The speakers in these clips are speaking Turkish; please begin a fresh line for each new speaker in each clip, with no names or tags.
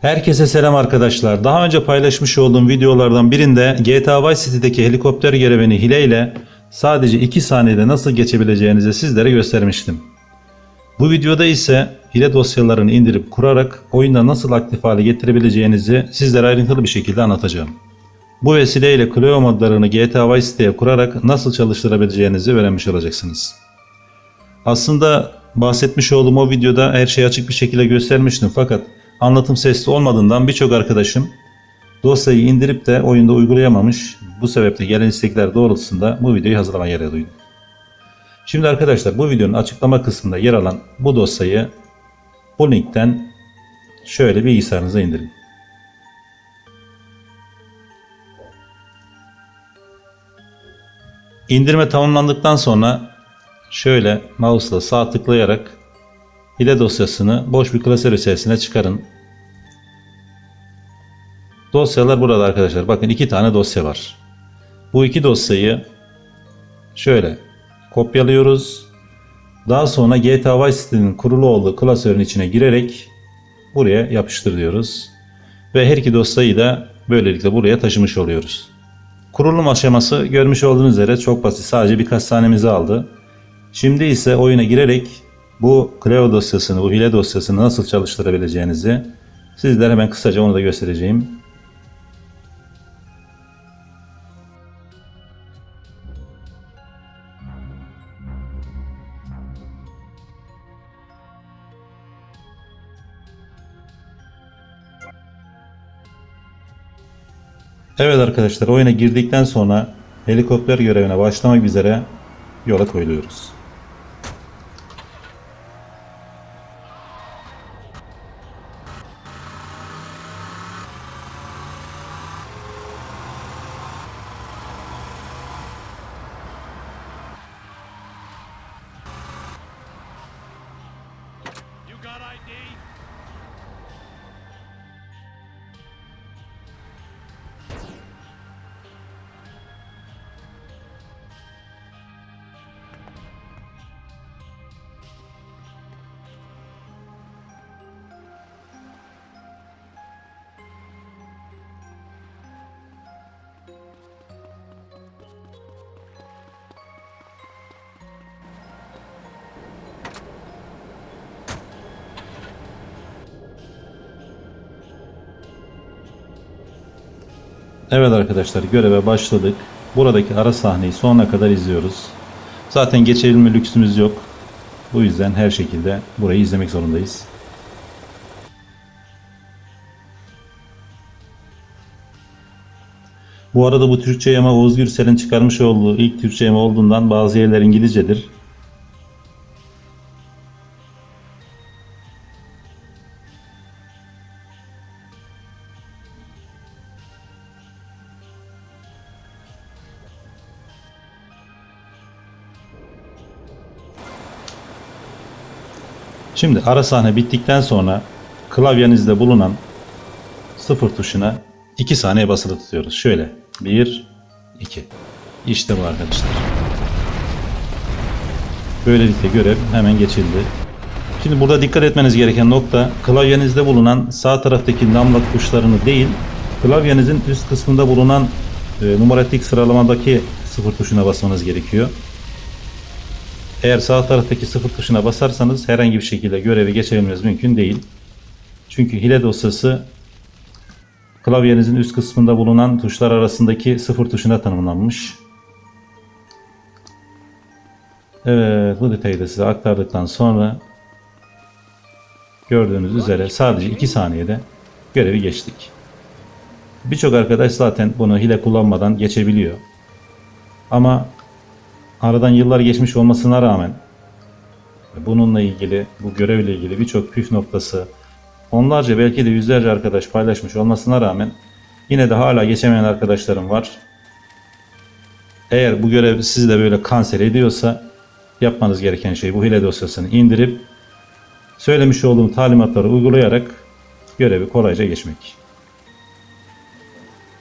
Herkese selam arkadaşlar. Daha önce paylaşmış olduğum videolardan birinde GTA Vice City'deki helikopter görevini hile ile sadece 2 saniyede nasıl geçebileceğinizi sizlere göstermiştim. Bu videoda ise hile dosyalarını indirip kurarak oyunda nasıl aktif hale getirebileceğinizi sizlere ayrıntılı bir şekilde anlatacağım. Bu vesileyle Clio modlarını GTA Vice City'ye kurarak nasıl çalıştırabileceğinizi öğrenmiş olacaksınız. Aslında bahsetmiş olduğum o videoda her şeyi açık bir şekilde göstermiştim fakat anlatım sesli olmadığından birçok arkadaşım dosyayı indirip de oyunda uygulayamamış. Bu sebeple gelen istekler doğrultusunda bu videoyu hazırlama gereği duydum. Şimdi arkadaşlar bu videonun açıklama kısmında yer alan bu dosyayı bu linkten şöyle bilgisayarınıza indirin. İndirme tamamlandıktan sonra şöyle mouse'la sağ tıklayarak hile dosyasını boş bir klasör içerisine çıkarın. Dosyalar burada arkadaşlar. Bakın iki tane dosya var. Bu iki dosyayı şöyle kopyalıyoruz. Daha sonra GTA Vice City'nin kurulu olduğu klasörün içine girerek buraya yapıştır diyoruz. Ve her iki dosyayı da böylelikle buraya taşımış oluyoruz. Kurulum aşaması görmüş olduğunuz üzere çok basit. Sadece birkaç saniyemizi aldı. Şimdi ise oyuna girerek bu Cleo dosyasını, bu hile dosyasını nasıl çalıştırabileceğinizi sizlere hemen kısaca onu da göstereceğim. Evet arkadaşlar oyuna girdikten sonra helikopter görevine başlamak üzere yola koyuluyoruz.
You got ID?
Evet arkadaşlar göreve başladık. Buradaki ara sahneyi sonuna kadar izliyoruz. Zaten geçebilme lüksümüz yok. Bu yüzden her şekilde burayı izlemek zorundayız. Bu arada bu Türkçe yama Oğuz Gürsel'in çıkarmış olduğu ilk Türkçe yama olduğundan bazı yerler İngilizcedir. Şimdi ara sahne bittikten sonra klavyenizde bulunan sıfır tuşuna 2 saniye basılı tutuyoruz. Şöyle 1 2 İşte bu arkadaşlar. Böylelikle görev hemen geçildi. Şimdi burada dikkat etmeniz gereken nokta klavyenizde bulunan sağ taraftaki numara tuşlarını değil klavyenizin üst kısmında bulunan e, numaratik sıralamadaki sıfır tuşuna basmanız gerekiyor. Eğer sağ taraftaki sıfır tuşuna basarsanız herhangi bir şekilde görevi geçebilmeniz mümkün değil. Çünkü hile dosyası klavyenizin üst kısmında bulunan tuşlar arasındaki sıfır tuşuna tanımlanmış. Evet bu detayı da size aktardıktan sonra gördüğünüz üzere sadece 2 saniyede görevi geçtik. Birçok arkadaş zaten bunu hile kullanmadan geçebiliyor. Ama aradan yıllar geçmiş olmasına rağmen bununla ilgili, bu görevle ilgili birçok püf noktası onlarca belki de yüzlerce arkadaş paylaşmış olmasına rağmen yine de hala geçemeyen arkadaşlarım var. Eğer bu görev sizi de böyle kanser ediyorsa yapmanız gereken şey bu hile dosyasını indirip söylemiş olduğum talimatları uygulayarak görevi kolayca geçmek.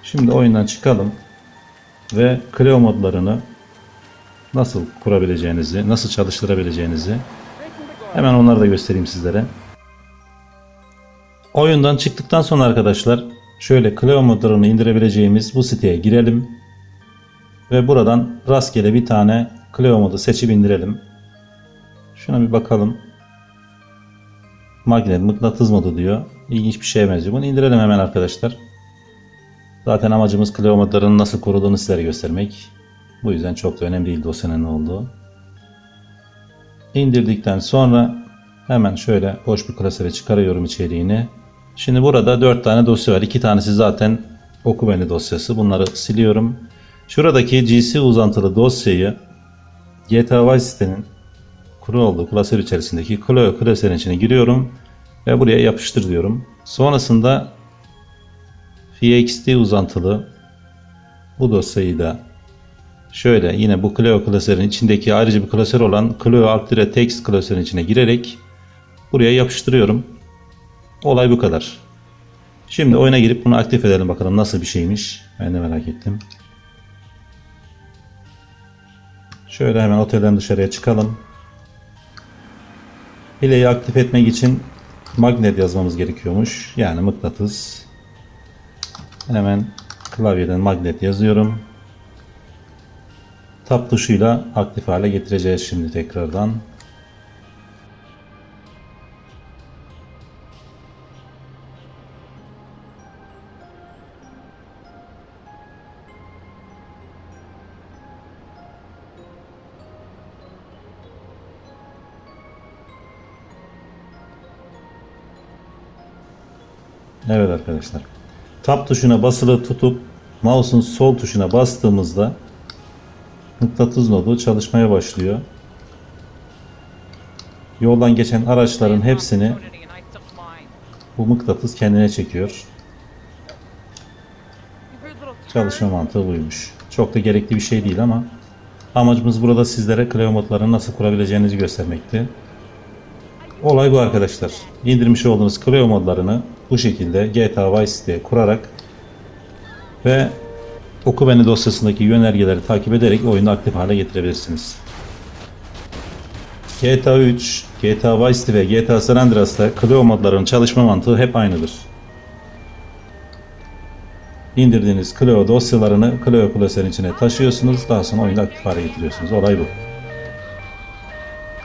Şimdi oyundan çıkalım ve Clio modlarını nasıl kurabileceğinizi, nasıl çalıştırabileceğinizi hemen onları da göstereyim sizlere. Oyundan çıktıktan sonra arkadaşlar şöyle Clio modlarını indirebileceğimiz bu siteye girelim. Ve buradan rastgele bir tane Clio modu seçip indirelim. Şuna bir bakalım. Magnet mıknatıs modu diyor. İlginç bir şeye benziyor. Bunu indirelim hemen arkadaşlar. Zaten amacımız Clio modlarının nasıl kurulduğunu sizlere göstermek. Bu yüzden çok da önemli değil dosyanın ne olduğu. İndirdikten sonra hemen şöyle boş bir klasöre çıkarıyorum içeriğini. Şimdi burada 4 tane dosya var. 2 tanesi zaten oku dosyası. Bunları siliyorum. Şuradaki GC uzantılı dosyayı GTA Vice sitenin kuru olduğu klasör içerisindeki Clio klasörün içine giriyorum ve buraya yapıştır diyorum. Sonrasında FXT uzantılı bu dosyayı da şöyle yine bu Clio klasörün içindeki ayrıca bir klasör olan Clio alt dire text klasörün içine girerek buraya yapıştırıyorum. Olay bu kadar. Şimdi oyuna girip bunu aktif edelim bakalım nasıl bir şeymiş. Ben de merak ettim. Şöyle hemen otelden dışarıya çıkalım. Hileyi aktif etmek için magnet yazmamız gerekiyormuş. Yani mıknatıs. Hemen klavyeden magnet yazıyorum. Tab tuşuyla aktif hale getireceğiz şimdi tekrardan. Evet arkadaşlar. Tab tuşuna basılı tutup mouse'un sol tuşuna bastığımızda mıknatıs nodu çalışmaya başlıyor. Yoldan geçen araçların hepsini bu mıknatıs kendine çekiyor. Çalışma mantığı buymuş. Çok da gerekli bir şey değil ama amacımız burada sizlere Clio modlarını nasıl kurabileceğinizi göstermekti. Olay bu arkadaşlar. İndirmiş olduğunuz Clio bu şekilde GTA Vice City'ye kurarak ve Oku Beni dosyasındaki yönergeleri takip ederek oyunu aktif hale getirebilirsiniz. GTA 3, GTA Vice City ve GTA San Andreas'ta Clio modlarının çalışma mantığı hep aynıdır. İndirdiğiniz Clio dosyalarını Clio klasörün içine taşıyorsunuz. Daha sonra oyunu aktif hale getiriyorsunuz. Olay bu.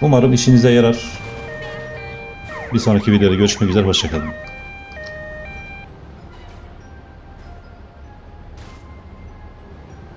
Umarım işinize yarar. Bir sonraki videoda görüşmek üzere. Hoşçakalın.